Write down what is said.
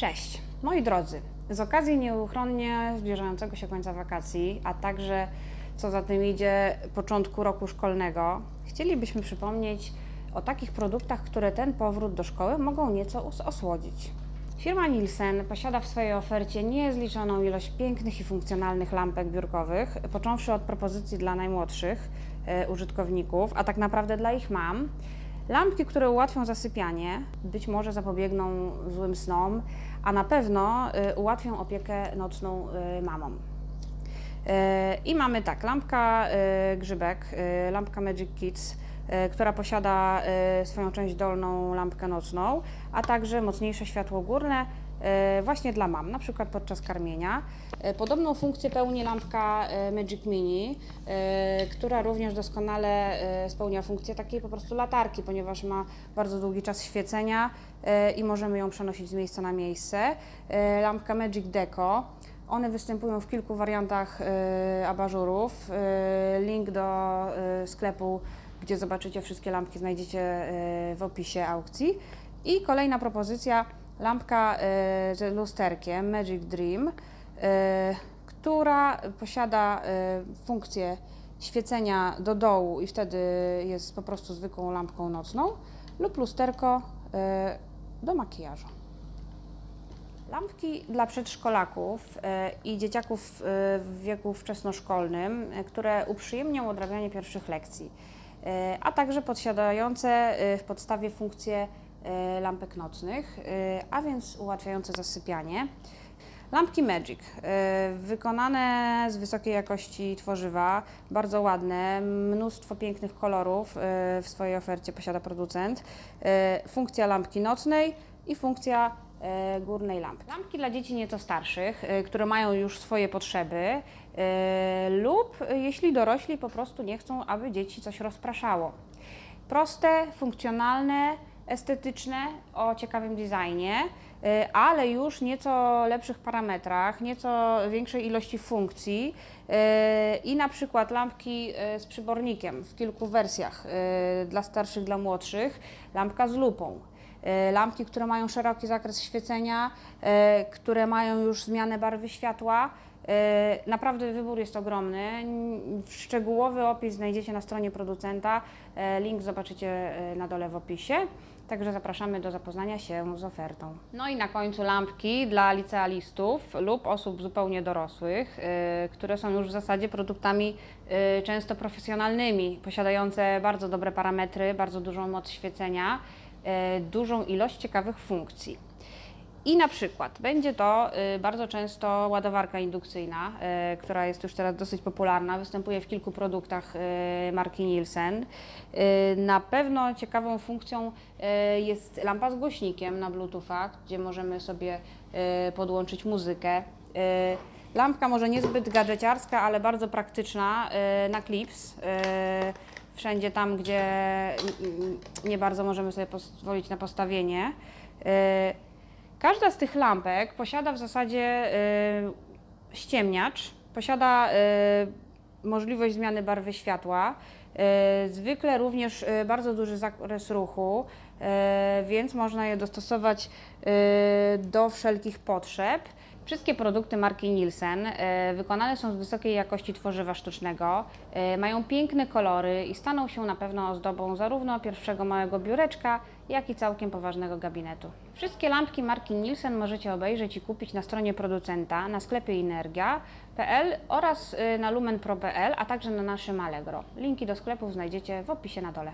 Cześć, moi drodzy. Z okazji nieuchronnie zbliżającego się końca wakacji, a także co za tym idzie początku roku szkolnego, chcielibyśmy przypomnieć o takich produktach, które ten powrót do szkoły mogą nieco osłodzić. Firma Nielsen posiada w swojej ofercie niezliczoną ilość pięknych i funkcjonalnych lampek biurkowych, począwszy od propozycji dla najmłodszych e, użytkowników, a tak naprawdę dla ich mam. Lampki, które ułatwią zasypianie, być może zapobiegną złym snom, a na pewno y, ułatwią opiekę nocną y, mamom. Y, I mamy tak, lampka grzybek, lampka Magic Kids, która posiada y, swoją część dolną lampkę nocną, a także mocniejsze światło górne y, właśnie dla mam, na przykład podczas karmienia. Podobną funkcję pełni lampka Magic Mini, która również doskonale spełnia funkcję takiej po prostu latarki, ponieważ ma bardzo długi czas świecenia i możemy ją przenosić z miejsca na miejsce. Lampka Magic Deco. One występują w kilku wariantach abażurów. Link do sklepu, gdzie zobaczycie wszystkie lampki, znajdziecie y, w opisie aukcji. I kolejna propozycja, lampka y, z lusterkiem Magic Dream, y, która posiada funkcję świecenia do dołu i wtedy jest po prostu zwykłą lampką nocną lub lusterko do makijażu. Lampki dla przedszkolaków e, i dzieciaków e, w wieku wczesnoszkolnym, e, które uprzyjemnią odrabianie pierwszych lekcji, e, a także posiadające e, w podstawie funkcje e, lampek nocnych, e, a więc ułatwiające zasypianie. Lampki Magic, e, wykonane z wysokiej jakości tworzywa, bardzo ładne, mnóstwo pięknych kolorów e, w swojej ofercie posiada producent. E, Funkcja lampki nocnej i funkcja e, górnej lampy. Lampki dla dzieci nieco starszych, e, które mają już swoje potrzeby e, lub e, jeśli dorośli po prostu nie chcą, aby dzieci coś rozpraszało. Proste, funkcjonalne, estetyczne, o ciekawym designie, ale już nieco lepszych parametrach, nieco większej ilości funkcji i na przykład lampki z przybornikiem w kilku wersjach dla starszych, dla młodszych, lampka z lupą. Y, Lampki, które mają szeroki zakres świecenia, y, które mają już zmianę barwy światła, E, Naprawdę wybór jest ogromny. Szczegółowy opis znajdziecie na stronie producenta. E, Link zobaczycie e, na dole w opisie. Także zapraszamy do zapoznania się z ofertą. No i na końcu lampki dla licealistów lub osób zupełnie dorosłych, e, które są już w zasadzie produktami e, często profesjonalnymi, posiadające bardzo dobre parametry, bardzo dużą moc świecenia, e, dużą ilość ciekawych funkcji. I na przykład będzie to y, bardzo często ładowarka indukcyjna, y, która jest już teraz dosyć popularna, występuje w kilku produktach y, marki Nielsen. Na pewno ciekawą funkcją jest lampa z głośnikiem na Bluetootha, gdzie możemy sobie podłączyć muzykę. Lampka może niezbyt gadżeciarska, ale bardzo praktyczna na clips. Wszędzie tam, gdzie nie bardzo możemy sobie pozwolić na postawienie. Y, Każda z tych lampek posiada w zasadzie y, ściemniacz, posiada y, możliwość zmiany barwy światła, zwykle również bardzo duży zakres ruchu, więc można je dostosować do wszelkich potrzeb. Wszystkie produkty marki Nielsen e, wykonane są z wysokiej jakości tworzywa sztucznego, e, mają piękne kolory i staną się na pewno ozdobą zarówno pierwszego małego biureczka, jak i całkiem poważnego gabinetu. Wszystkie lampki marki Nielsen możecie obejrzeć i kupić na stronie producenta, na sklepie energia.pl oraz e, na lumenpro.pl, a także na naszym Allegro. Linki do sklepów znajdziecie w opisie na dole.